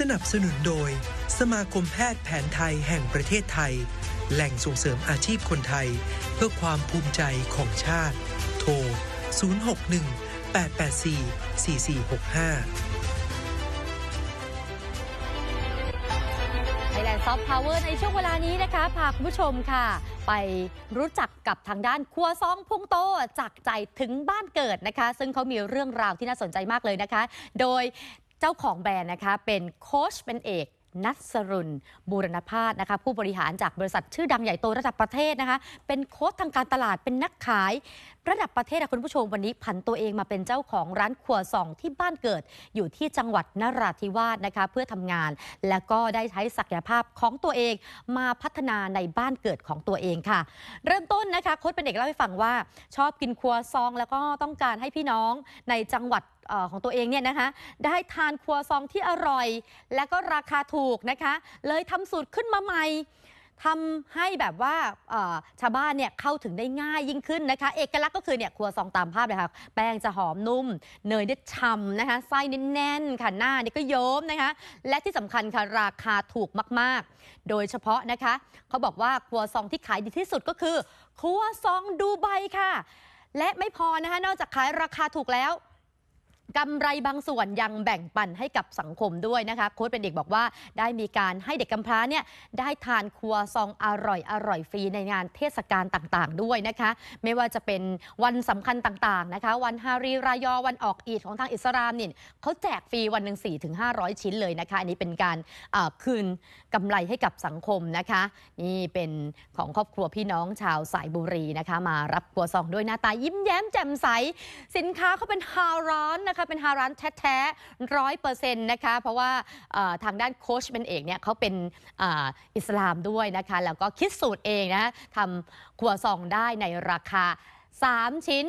สนับสนุนโดย สมาคมแพทย์แผนไทยแห่งประเทศไทย แหล่งส่งเสริมอาชีพคนไทย เพื่อความภูมิใจของชาติ โทร 061 884 4465ไทยแลนด์ซอฟต์พาวเวอร์ในช่วงเวลานี้นะคะ พาคุณผู้ชมค่ะ ไปรู้จักกับทางด้านครัวซองพุงโตจากใจถึงบ้านเกิดนะคะ ซึ่งเขามีเรื่องราวที่น่าสนใจมากเลยนะคะ โดย จ้าของแบรนด์นะคะ เป็นโค้ชเป็นเอกนัสรุนบูรณพาสนะคะ ผู้บริหารจากบริษัทชื่อดังใหญ่โตระดับประเทศนะคะ เป็นโค้ชทางการตลาดเป็นนักขาย ระดับประเทศอะคุณผู้ชมวันนี้ผันตัวเองมาเป็นเจ้าของร้านครัวซองที่บ้านเกิด อยู่ที่จังหวัดนราธิวาสนะคะ เพื่อทำงาน และก็ได้ใช้ศักยภาพของตัวเองมาพัฒนาในบ้านเกิดของตัวเองค่ะ เริ่มต้นนะคะโค้ชเป็นเด็กเล่าให้ฟังว่า ชอบกินครัวซอง แล้วก็ต้องการให้พี่น้องในจังหวัด ของตัวเองเนี่ยนะคะ ได้ทานครัวซองที่อร่อย และก็ราคาถูกนะคะ เลยทำสูตรขึ้นมาใหม่ทำให้แบบว่าชาวบ้านเนี่ยเข้าถึงได้ง่ายยิ่งขึ้นนะคะ เอกลักษณ์ก็คือเนี่ยครัวซองตามภาพเลยค่ะ แป้งจะหอมนุ่ม เนยได้ฉ่ำนะคะไส้แน่นๆค่ะหน้านี่ก็โยมนะคะ และที่สำคัญค่ะราคาถูกมากๆ โดยเฉพาะนะคะ เขาบอกว่าครัวซองที่ขายดีที่สุดก็คือ ครัวซองดูไบค่ะ และไม่พอนะคะ นอกจากขายราคาถูกแล้ว กำไรบางส่วนยังแบ่งปันให้กับสังคมด้วยนะคะโค้ชเป็นเด็กบอกว่าได้มีการให้เด็กกำพร้าเนี่ยได้ทานครัวซองอร่อยอร่อยฟรีในงานเทศกาลต่างๆ ด้วยนะคะ ไม่ว่าจะเป็นวันสำคัญต่างๆนะคะ วันฮารีรายอวันออกอีดของทางอิสลามเนี่ยเขาแจกฟรีวันหนึ่ง4ถึง500ชิ้นเลยนะคะ อันนี้เป็นการคืนกำไรให้กับสังคมนะคะ นี่เป็นของครอบครัวพี่น้องชาวสายบุรีนะคะ มารับครัวซองด้วยหน้าตายิ้มแย้มแจ่มใส สินค้าเขาเป็นฮาร้านนะคะเป็นฮาร้านแท้ๆร้อยเปอร์เซ็นต์นะคะ เพราะว่าทางด้านโค้ชเป็นเอกเนี่ยเขาเป็นอ,อิสลามด้วยนะคะ แล้วก็คิดสูตรเองนะทำครัวซองได้ในราคา3 ชิ้น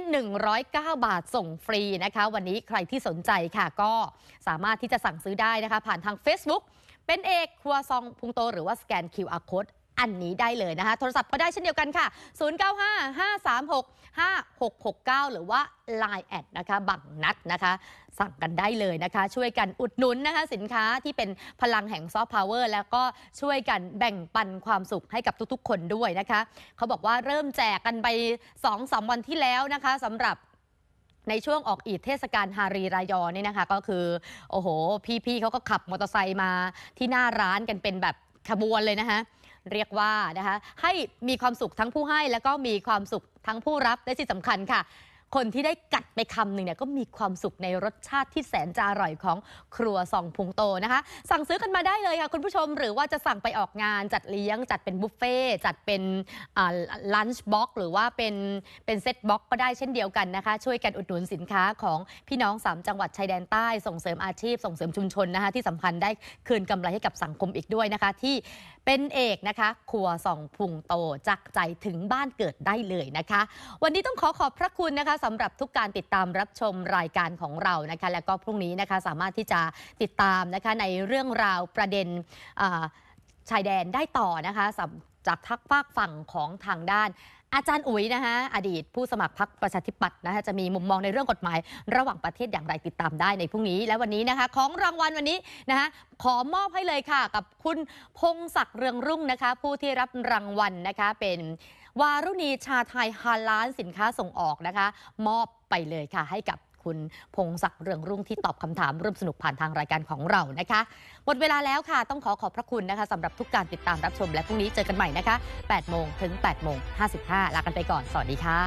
109 บาทส่งฟรีนะคะ วันนี้ใครที่สนใจค่ะก็สามารถที่จะสั่งซื้อได้นะคะ ผ่านทาง Facebook เป็นเอกครัวซองพุงโต หรือว่าสแกน QR Code อันนี้ได้เลยนะคะ โทรศัพท์ก็ได้เช่นเดียวกันค่ะ 0955365669 หรือว่า Line แอดนะคะบังนัดนะคะ สั่งกันได้เลยนะคะ ช่วยกันอุดหนุนนะคะ สินค้าที่เป็นพลังแห่งซอฟต์พาวเวอร์แล้วก็ช่วยกันแบ่งปันความสุขให้กับทุกๆ คนด้วยนะคะ เขาบอกว่าเริ่มแจกกันไป2-3วันที่แล้วนะคะสำหรับในช่วงออกอีดเทศกาลฮารีรายอนี่นะคะ ก็คือ โอ้โห พี่ๆเขาก็ขับมอเตอร์ไซค์มาที่หน้าร้านกันเป็นแบบขบวนเลยนะคะ เรียกว่านะคะให้มีความสุขทั้งผู้ให้แล้วก็มีความสุขทั้งผู้รับและที่สำคัญค่ะ คนที่ได้กัดไปคำหนึ่งเนี่ยก็มีความสุขในรสชาติที่แสนจะอร่อยของครัวซองพุงโตนะคะ สั่งซื้อกันมาได้เลยค่ะคุณผู้ชมหรือว่าจะสั่งไปออกงานจัดเลี้ยง จัดเป็นบุฟเฟ่จัดเป็นลันช์บ็อกหรือว่าเป็นเป็นเซตบ็อกก็ได้เช่นเดียวกันนะคะ ช่วยกันอุดหนุนสินค้าของพี่น้อง 3 จังหวัดชายแดนใต้ส่งเสริมอาชีพ ส่งเสริมชุมชนนะคะที่สำคัญได้คืนกำไรให้กับสังคมอีกด้วยนะคะ ที่เป็นเอกนะคะครัวสองพุงโตจากใจถึงบ้านเกิดได้เลยนะคะ วันนี้ต้องขอขอบพระคุณนะคะสำหรับทุกการติดตามรับชมรายการของเรานะคะ แล้วก็พรุ่งนี้นะคะสามารถที่จะติดตามนะคะในเรื่องราวประเด็นชายแดนได้ต่อนะคะจากทักฝากฝั่งของทางด้านอาจารย์อุ๋ยนะคะอดีตผู้สมัครพรรคประชาธิปัตย์นะคะจะมีมุมมองในเรื่องกฎหมาย ระหว่างประเทศอย่างไรติดตามได้ในพรุ่งนี้ และวันนี้นะคะของรางวัลวันนี้นะคะขอมอบให้เลยค่ะ กับคุณพงศักดิ์เรืองรุ่งนะคะ ผู้ที่รับรางวัลนะคะเป็น วารุณีชาไทยฮาล้านสินค้าส่งออกนะคะ มอบไปเลยค่ะให้กับคุณพงศักดิ์เรืองรุ่งที่ตอบคำถามร่วมสนุกผ่านทางรายการของเรานะคะ หมดเวลาแล้วค่ะ ต้องขอขอบพระคุณนะคะสำหรับทุกการติดตามรับชมและพรุ่งนี้เจอกันใหม่นะคะ8โมงถึง8โมง55ลากันไปก่อน สวัสดีค่ะ